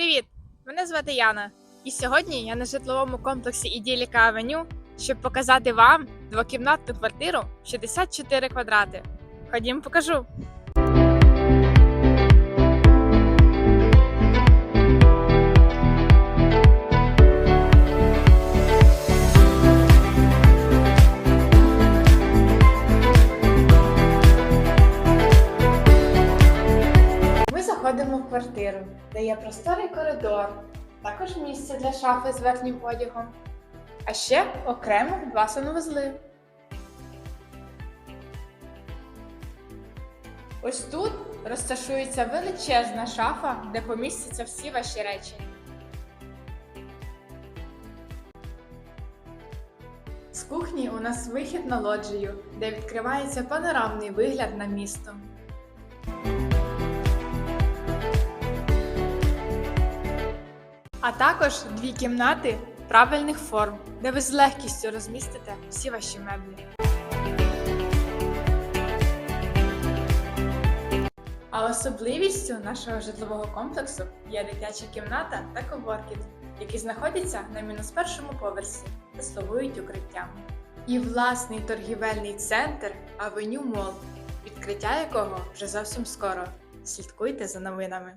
Привіт! Мене звати Яна. І сьогодні я на житловому комплексі Іділіка Авеню, щоб показати вам двокімнатну квартиру 64 квадрати. Ходім, покажу. Заходимо в квартиру, де є просторий коридор, також місце для шафи з верхнім одягом, а ще окремо два санвузли. Ось тут розташується величезна шафа, де помістяться всі ваші речі. З кухні у нас вихід на лоджію, де відкривається панорамний вигляд на місто. А також дві кімнати правильних форм, де ви з легкістю розмістите всі ваші меблі. А особливістю нашого житлового комплексу є дитяча кімната та коворкінг, які знаходяться на мінус першому поверсі та слугують укриттям. І власний торгівельний центр Авеню Мол, відкриття якого вже зовсім скоро. Слідкуйте за новинами.